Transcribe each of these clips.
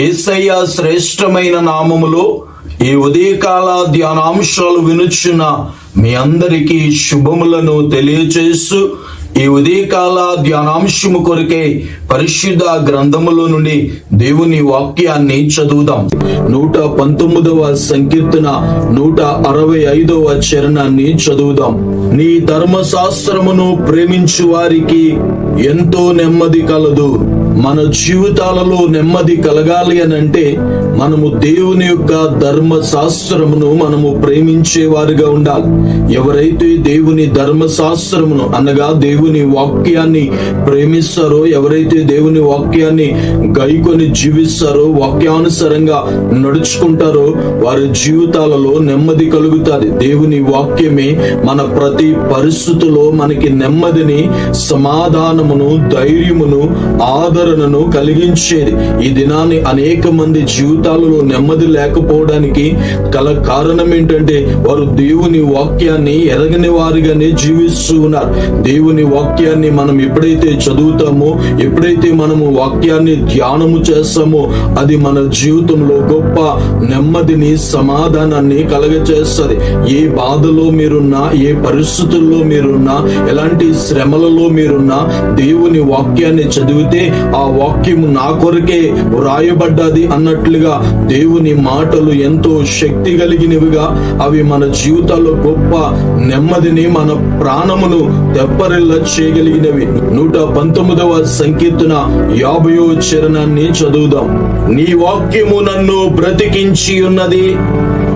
ఏసయ్య శ్రేష్టమైన నామములో ఈ ఉదయకాల ధ్యానాంశాలు వినుచున్న మీ అందరికీ శుభములను తెలియచేస్తూ ఈ ఉదయకాల ధ్యానాంశము కొరకే పరిశుద్ధ గ్రంథములో నుండి దేవుని వాక్యాన్ని చదువుదాం. నూట పంతొమ్మిదవ సంకీర్తన నూట అరవై ఐదవ చరణాన్ని చదువుదాం. నీ ధర్మశాస్త్రమును ప్రేమించు వారికి ఎంతో నెమ్మది కలదు. మన జీవితాలలో నెమ్మది కలగాలి అని అంటే మనము దేవుని యొక్క ధర్మశాస్త్రమును మనము ప్రేమించే వారిగా ఉండాలి. ఎవరైతే దేవుని ధర్మశాస్త్రమును అనగా దేవుని వాక్యాన్ని ప్రేమిస్తారో ఎవరైతే దేవుని వాక్యాన్ని గైకొని జీవిస్తారో వాక్యానుసారంగా నడుచుకుంటారో వారి జీవితాలలో నెమ్మది కలుగుతుంది. దేవుని వాక్యమే మన ప్రతి పరిస్థితిలో మనకి నెమ్మదిని సమాధానమును ధైర్యమును ఆందోళనను కలిగించేది. ఈ దినాన్ని అనేక మంది జీవితాలలో నెమ్మది లేకపోవడానికి గల కారణం ఏంటంటే వారు దేవుని వాక్యాన్ని ఎరగని వారిగానే జీవిస్తూ ఉన్నారు. దేవుని వాక్యాన్ని మనం ఎప్పుడైతే చదువుతామో ఎప్పుడైతే మనము వాక్యాన్ని ధ్యానము చేస్తామో అది మన జీవితంలో గొప్ప నెమ్మదిని సమాధానాన్ని కలగచేస్తుంది ఏ బాధలో మీరున్నా ఏ పరిస్థితుల్లో మీరున్నా ఎలాంటి శ్రమలలో మీరున్నా దేవుని వాక్యాన్ని చదివితే ఆ ఆ వాక్యము నా కొరకే వ్రాయబడ్డది అన్నట్లుగా దేవుని మాటలు ఎంతో శక్తి కలిగినవిగా అవి మన జీవితాల్లో గొప్ప నెమ్మదిని మన ప్రాణమును తెప్పరిల్ల చేయగలిగినవి. నూట పంతొమ్మిదవ సంకీర్తన యాభయో చరణాన్ని చదువుదాం. నీ వాక్యము నన్ను బ్రతికించి ఉన్నది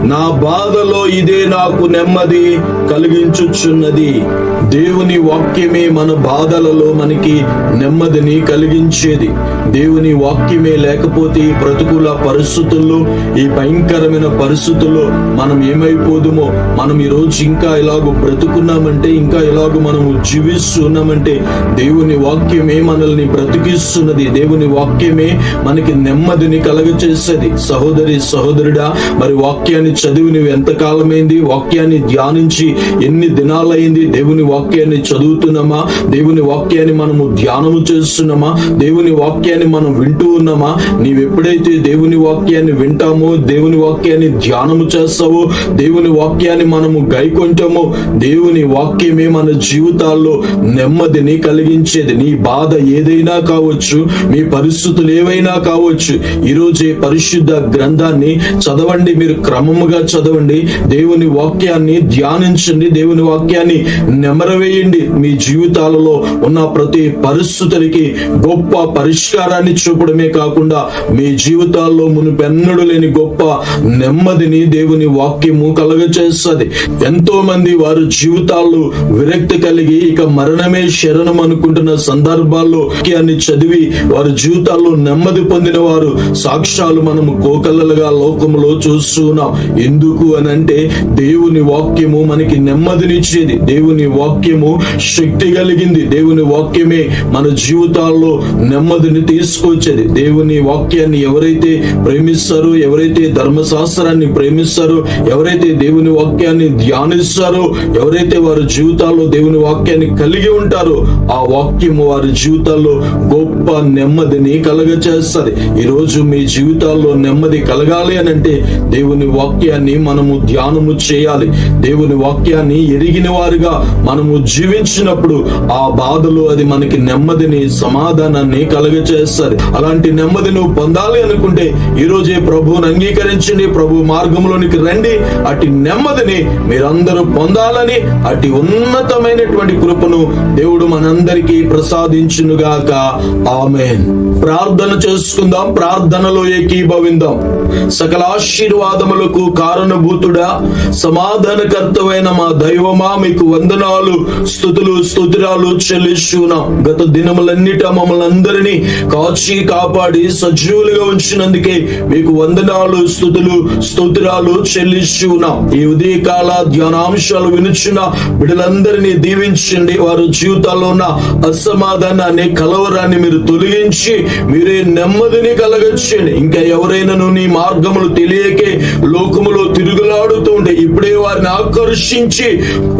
నా బాధలో ఇదే నాకు నెమ్మది కలిగించుచున్నది. దేవుని వాక్యమే మన బాధలలో మనకి నెమ్మదిని కలిగించేది. దేవుని వాక్యమే లేకపోతే ఈ ప్రతికూల పరిస్థితుల్లో ఈ భయంకరమైన పరిస్థితుల్లో మనం ఏమైపోదుమో మనం ఈరోజు ఇంకా ఇలాగ బ్రతుకున్నామంటే ఇంకా ఇలాగ మనము జీవిస్తున్నామంటే దేవుని వాక్యమే మనల్ని బ్రతికిస్తున్నది. దేవుని వాక్యమే మనకి నెమ్మదిని కలగచేసేది. సహోదరి సహోదరుడా మరి వాక్యాన్ని చదివి నువ్వు ఎంతకాలమైంది వాక్యాన్ని ధ్యానించి ఎన్ని దినాలైంది? దేవుని వాక్యాన్ని చదువుతున్నామా? దేవుని వాక్యాన్ని మనము ధ్యానము చేస్తున్నామా? దేవుని వాక్యాన్ని మనం వింటూ ఉన్నామా? నీవు ఎప్పుడైతే దేవుని వాక్యాన్ని వింటామో దేవుని వాక్యాన్ని ధ్యానము చేస్తావో దేవుని వాక్యాన్ని మనము గైకొంటామో దేవుని వాక్యమే మన జీవితాల్లో నెమ్మదిని కలిగించేది. నీ బాధ ఏదైనా కావచ్చు మీ పరిస్థితులు ఏవైనా కావచ్చు ఈరోజు పరిశుద్ధ గ్రంథాన్ని చదవండి. మీరు క్రమముగా చదవండి. దేవుని వాక్యాన్ని ధ్యానించండి. దేవుని వాక్యాన్ని నెమరవేయండి. మీ జీవితాలలో ఉన్న ప్రతి పరిస్థితులకి గొప్ప పరిష్కారాన్ని చూపడమే కాకుండా మీ జీవితాల్లో మునుపెన్నడు లేని గొప్ప నెమ్మదిని దేవుని వాక్యము కలగచేస్తుంది. ఎంతో మంది వారి జీవితాల్లో విరక్తి కలిగి ఇక మరణమే శరణం అనుకుంటున్న సందర్భాల్లో వాక్యాన్ని చదివి వారి జీవితాల్లో నెమ్మది పొందిన వారు సాక్ష్యాలు మనము కోకలలుగా లోకములో చూస్తున్నాం ఎందుకు అని అంటే దేవుని వాక్యము మనకి నెమ్మదినిచ్చేది. దేవుని వాక్యము శక్తి కలిగింది. దేవుని వాక్యమే మన జీవితాల్లో నెమ్మదిని తీసుకొచ్చేది. దేవుని వాక్యాన్ని ఎవరైతే ప్రేమిస్తారో ఎవరైతే ధర్మశాస్త్రాన్ని ప్రేమిస్తారో ఎవరైతే దేవుని వాక్యాన్ని ధ్యానిస్తారో ఎవరైతే వారి జీవితాల్లో దేవుని వాక్యాన్ని కలిగి ఉంటారో ఆ వాక్యము వారి జీవితాల్లో గొప్ప నెమ్మదిని కలగచేస్తుంది. ఈ రోజు మీ జీవితాల్లో నెమ్మది కలగాలి అని అంటే దేవుని వాక్యాన్ని మనము ధ్యానము చేయాలి. దేవుని వాక్యాన్ని ఎరిగిన వారుగా మనము జీవించినప్పుడు ఆ బాధలు అది మనకి నెమ్మదిని సమాధానాన్ని కలగచేస్తుంది అలాంటి నెమ్మది నువ్వు పొందాలి అనుకుంటే ఈ రోజే ప్రభువుని అంగీకరించండి ప్రభు మార్గంలోనికి రండి. అటు నెమ్మదిని మీరందరూ పొందాలని అటు ఉన్నతమైనటువంటి కృపను దేవుడు మనందరికీ ప్రసాదించునుగాక. ఆమె ప్రార్థన చేసుకుందాం ప్రార్థనలో ఏకీభవిందాం. సకల ఆశీర్వాదములకు కారణభూతుడా సమాధానకర్తమైన మా దైవమా మీకు వందనాలు స్థుతులు స్తుతిరాలు చెల్లిస్తున్నాం గత దినములన్నిట మమ్మల్ని అందరినీ కాచి కాపాడి సజీవులుగా ఉంచినందుకే మీకు వందనాలు స్థుతులు స్తోత్రాలు చెల్లిస్తున్నాం ఈ ఉదయకాల ధ్యానాంశాలు వినుచున్న బిడ్డలందరినీ దీవించండి. వారి జీవితాల్లో ఉన్న అసమాధానాన్ని కలవరాన్ని మీరు తొలగించి మీరే నెమ్మదిని కలగచ్చండి ఇంకా ఎవరైనా నీ మార్గములు తెలియకే లోకములో తిరుగులాడుతూ ఇప్పుడే వారిని ఆకర్షించి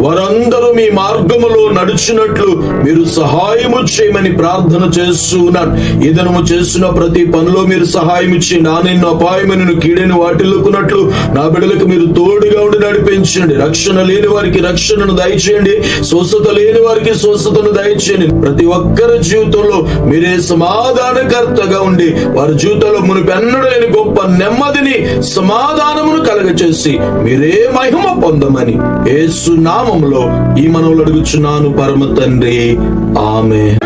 వారందరూ మీ మార్గములో నడుచున్నట్లు మీరు సహాయము చేయమని ప్రార్థన చేస్తున్నాను ఇదనము చేస్తున్న ప్రతి పనిలో మీరు సహాయం ఇచ్చి నా నిన్ను అపాయమైన కీడని వాటిల్లుకున్నట్లు నా బిడ్డలకు మీరు తోడుగా ఉండి నడిపించండి. రక్షణ లేని వారికి రక్షణను దయచేయండి. స్వస్థత లేని వారికి స్వస్థతను దయచేయండి. ప్రతి ఒక్కరి జీవితంలో మీరే సమాధానకర్తగా ఉండి వారి జీవితంలో మునిపెన్నడూ గొప్ప నెమ్మదిని సమాధానమును కలగచేసి మీరే మహిమ పొందమని ఏ సునామంలో ఈ మనవులు అడుగుచున్నాను పరమ తండ్రి. ఆమె